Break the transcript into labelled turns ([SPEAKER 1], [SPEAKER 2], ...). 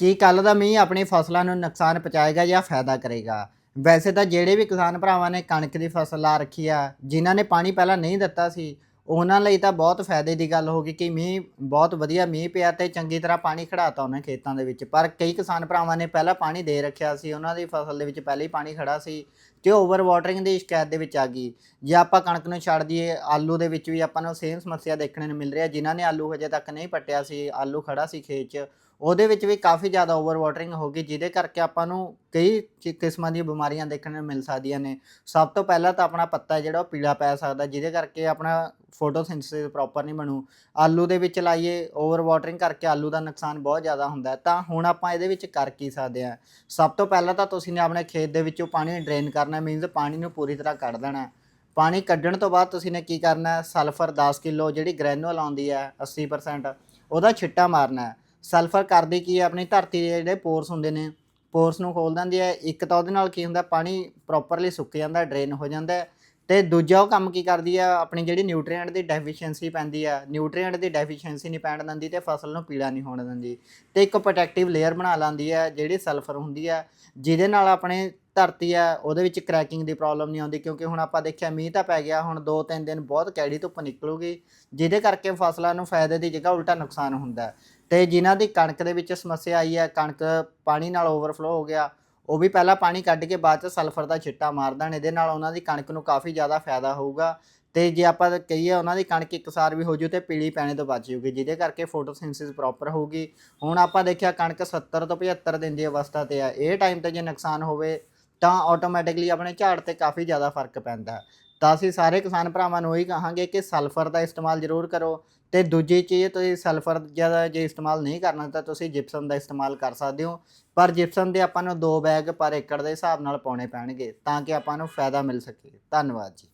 [SPEAKER 1] ਕੀ ਕੱਲ ਦਾ ਮੀਂਹ ਆਪਣੀ ਫਸਲਾਂ ਨੂੰ ਨੁਕਸਾਨ ਪਹੁੰਚਾਏਗਾ ਜਾਂ ਫਾਇਦਾ ਕਰੇਗਾ? ਵੈਸੇ ਤਾਂ ਜਿਹੜੇ ਵੀ ਕਿਸਾਨ ਭਰਾਵਾਂ ਨੇ ਕਣਕ ਦੀ ਫਸਲ ਲਾ ਰੱਖੀ ਆ, ਜਿਨ੍ਹਾਂ ਨੇ ਪਾਣੀ ਪਹਿਲਾਂ ਨਹੀਂ ਦਿੱਤਾ ਸੀ, ਉਹਨਾਂ ਲਈ ਤਾਂ ਬਹੁਤ ਫਾਇਦੇ ਦੀ ਗੱਲ ਹੋ ਗਈ ਕਿ ਮੀਂਹ ਬਹੁਤ ਵਧੀਆ ਮੀਂਹ ਪਿਆ ਤੇ ਚੰਗੀ ਤਰ੍ਹਾਂ ਪਾਣੀ ਖੜਾਤਾ ਉਹਨਾਂ ਖੇਤਾਂ ਦੇ ਵਿੱਚ। ਪਰ ਕਈ ਕਿਸਾਨ ਭਰਾਵਾਂ ਨੇ ਪਹਿਲਾਂ ਪਾਣੀ ਦੇ ਰੱਖਿਆ ਸੀ, ਉਹਨਾਂ ਦੀ ਫਸਲ ਦੇ ਵਿੱਚ ਪਹਿਲਾਂ ਹੀ ਪਾਣੀ ਖੜਾ ਸੀ ਤੇ ਓਵਰ ਵਾਟਰਿੰਗ ਦੀ ਸ਼ਿਕਾਇਤ ਦੇ ਵਿੱਚ ਆ ਗਈ। ਜੇ ਆਪਾਂ ਕਣਕ ਨੂੰ ਛੱਡ ਦਈਏ, ਆਲੂ ਦੇ ਵਿੱਚ ਵੀ ਆਪਾਂ ਨੂੰ ਸੇਮ ਸਮੱਸਿਆ ਦੇਖਣ ਨੂੰ ਮਿਲ ਰਹੀ ਹੈ ਜਿਨ੍ਹਾਂ ਨੇ ਆਲੂ ਹਜੇ ਤੱਕ ਨਹੀਂ ਪੱਟਿਆ ਸੀ, ਆਲੂ ਖੜਾ ਸੀ ਖੇਤ 'ਚ ਉਹਦੇ ਵਿੱਚ ਵੀ ਕਾਫੀ ਜ਼ਿਆਦਾ ਓਵਰ ਵਾਟਰਿੰਗ ਹੋ ਗਈ, ਜਿਹਦੇ ਕਰਕੇ ਆਪਾਂ ਨੂੰ ਕਈ ਕਿ- ਕਿਸਮਾਂ ਦੀਆਂ ਬਿਮਾਰੀਆਂ ਦੇਖਣ ਨੂੰ ਮਿਲ ਸਕਦੀਆਂ ਨੇ। ਸਭ ਤੋਂ ਪਹਿਲਾਂ ਤਾਂ ਆਪਣਾ ਪੱਤਾ ਜਿਹੜਾ ਉਹ ਪੀਲਾ ਪੈ ਸਕਦਾ ਜਿਹਦੇ ਕਰਕੇ ਆਪਣਾ ਫੋਟੋਸਿੰਥੇਸਿਸ ਪ੍ਰੋਪਰ ਨਹੀਂ ਬਣੂ। ਆਲੂ ਦੇ ਵਿੱਚ ਲਾਈਏ ਓਵਰ ਵਾਟਰਿੰਗ ਕਰਕੇ ਆਲੂ ਦਾ ਨੁਕਸਾਨ ਬਹੁਤ ਜ਼ਿਆਦਾ ਹੁੰਦਾ ਤਾਂ ਹੁਣ ਆਪਾਂ ਇਹਦੇ ਵਿੱਚ ਕਰ ਕੀ ਸਕਦੇ ਆ ਸਭ ਤੋਂ ਪਹਿਲਾਂ ਤਾਂ ਤੁਸੀਂ ਨੇ ਆਪਣੇ ਖੇਤ ਦੇ ਵਿੱਚੋਂ ਪਾਣੀ ਡਰੇਨ ਕਰਨਾ ਮੀਨਸ ਪਾਣੀ ਨੂੰ ਪੂਰੀ ਤਰ੍ਹਾਂ ਕੱਢ ਦੇਣਾ ਪਾਣੀ ਕੱਢਣ ਤੋਂ ਬਾਅਦ ਤੁਸੀਂ ਨੇ ਕੀ ਕਰਨਾ ਸਲਫਰ 10 ਕਿਲੋ ਜਿਹੜੀ ਗ੍ਰੈਨੂਅਲ ਆਉਂਦੀ ਹੈ 80% ਉਹਦਾ ਛਿੱਟਾ ਮਾਰਨਾ ਹੈ। ਸਲਫਰ ਕਰਦੀ ਕੀ ਹੈ ਆਪਣੀ ਧਰਤੀ ਦੇ ਜਿਹੜੇ ਪੋਰਸ ਹੁੰਦੇ ਨੇ ਪੋਰਸ ਨੂੰ ਖੋਲ ਦਿੰਦੀ ਹੈ ਇੱਕ ਤਾਂ ਉਹਦੇ ਨਾਲ ਕੀ ਹੁੰਦਾ, ਪਾਣੀ ਪ੍ਰੋਪਰਲੀ ਸੁੱਕ ਜਾਂਦਾ ਡਰੇਨ ਹੋ ਜਾਂਦਾ ਹੈ। ਤੇ ਦੂਜਾ ਉਹ ਕੰਮ ਕੀ ਕਰਦੀ ਆ? ਆਪਣੀ ਜਿਹੜੀ ਨਿਊਟ੍ਰੀਐਂਟ ਦੀ ਡੈਫੀਸ਼ੀਐਂਸੀ ਪੈਂਦੀ ਆ ਨਿਊਟ੍ਰੀਐਂਟ ਦੀ ਡੈਫੀਸ਼ੀਐਂਸੀ ਨਹੀਂ ਪੈਣ ਦਿੰਦੀ ਤੇ ਫਸਲ ਨੂੰ ਪੀਲਾ ਨਹੀਂ ਹੋਣ ਦਿੰਦੀ। ਤੇ ਇੱਕ ਪ੍ਰੋਟੈਕਟਿਵ ਲੇਅਰ ਬਣਾ ਲੈਂਦੀ ਆ, ਜਿਹੜੀ ਸਲਫਰ ਹੁੰਦੀ ਆ, ਜਿਹਦੇ ਨਾਲ ਆਪਣੇ ਧਰਤੀ ਹੈ ਉਹਦੇ ਵਿੱਚ ਕ੍ਰੈਕਿੰਗ ਦੀ ਪ੍ਰੋਬਲਮ ਨਹੀਂ ਆਉਂਦੀ ਕਿਉਂਕਿ ਹੁਣ ਆਪਾਂ ਦੇਖਿਆ ਮੀਂਹ ਤਾਂ ਪੈ ਗਿਆ, ਹੁਣ 2-3 ਦਿਨ ਬਹੁਤ ਕੈੜੀ ਧੁੱਪ ਨਿਕਲੂਗੀ, ਜਿਹਦੇ ਕਰਕੇ ਫਸਲਾਂ ਨੂੰ ਫਾਇਦੇ ਦੀ ਜਗ੍ਹਾ ਉਲਟਾ ਨੁਕਸਾਨ ਹੁੰਦਾ ਹੈ। ਤੇ ਜਿਨ੍ਹਾਂ ਦੀ ਕਣਕ ਦੇ ਵਿੱਚ ਸਮੱਸਿਆ ਆਈ ਹੈ, ਕਣਕ ਪਾਣੀ ਨਾਲ ਓਵਰਫਲੋ ਹੋ ਗਿਆ, ਉਹ ਵੀ ਪਹਿਲਾਂ ਪਾਣੀ ਕੱਢ ਕੇ ਬਾਅਦ ਚ ਸਲਫਰ ਦਾ ਛਿੱਟਾ ਮਾਰ ਦੇਣ, ਇਹਦੇ ਨਾਲ ਉਹਨਾਂ ਦੀ ਕਣਕ ਨੂੰ ਕਾਫੀ ਜ਼ਿਆਦਾ ਫਾਇਦਾ ਹੋਊਗਾ ਤੇ ਜੇ ਆਪਾਂ ਕਹੀਏ ਉਹਨਾਂ ਦੀ ਕਣਕ ਇੱਕਸਾਰ ਵੀ ਹੋ ਜੂ ਤੇ ਪੀਲੀ ਪੈਣੇ ਤੋਂ ਬਚ ਜੂਗੀ, ਜਿਹਦੇ ਕਰਕੇ ਫੋਟੋਸਿੰਥੇਸਿਸ ਪ੍ਰੋਪਰ ਹੋਊਗੀ ਹੁਣ ਆਪਾਂ ਦੇਖਿਆ ਕਣਕ 70 ਤੋਂ 75 ਦਿਨ ਦੀ ਅਵਸਥਾ ਤੇ ਆ, ਇਹ ਟਾਈਮ ਤੇ ਜੇ ਨੁਕਸਾਨ ਹੋਵੇ ਤਾਂ ਆਟੋਮੈਟਿਕਲੀ ਆਪਣੇ ਝਾੜ ਤੇ ਕਾਫੀ ਜ਼ਿਆਦਾ ਫ਼ਰਕ ਪੈਂਦਾ ਹੈ। ਤਾਂ ਅਸੀਂ ਸਾਰੇ ਕਿਸਾਨ ਭਰਾਵਾਂ ਨੂੰ ਇਹੀ ਕਹਾਂਗੇ ਕਿ ਸਲਫਰ ਦਾ ਇਸਤੇਮਾਲ ਜ਼ਰੂਰ ਕਰੋ ਤੇ ਦੂਜੀ ਚੀਜ਼, ਤੁਸੀਂ ਸਲਫਰ ਜ਼ਿਆਦਾ ਜੇ ਇਸਤੇਮਾਲ ਨਹੀਂ ਕਰਨਾ ਤਾਂ ਤੁਸੀਂ ਜਿਪਸਮ ਦਾ ਇਸਤੇਮਾਲ ਕਰ ਸਕਦੇ ਹੋ। ਪਰ ਜਿਪਸਮ ਦੇ ਆਪਾਂ ਨੂੰ 2 ਬੈਗ ਪਰ ਏਕੜ ਦੇ ਹਿਸਾਬ ਨਾਲ ਪਾਉਣੇ ਪੈਣਗੇ ਤਾਂ ਕਿ ਆਪਾਂ ਨੂੰ ਫਾਇਦਾ ਮਿਲ ਸਕੇ। ਧੰਨਵਾਦ ਜੀ।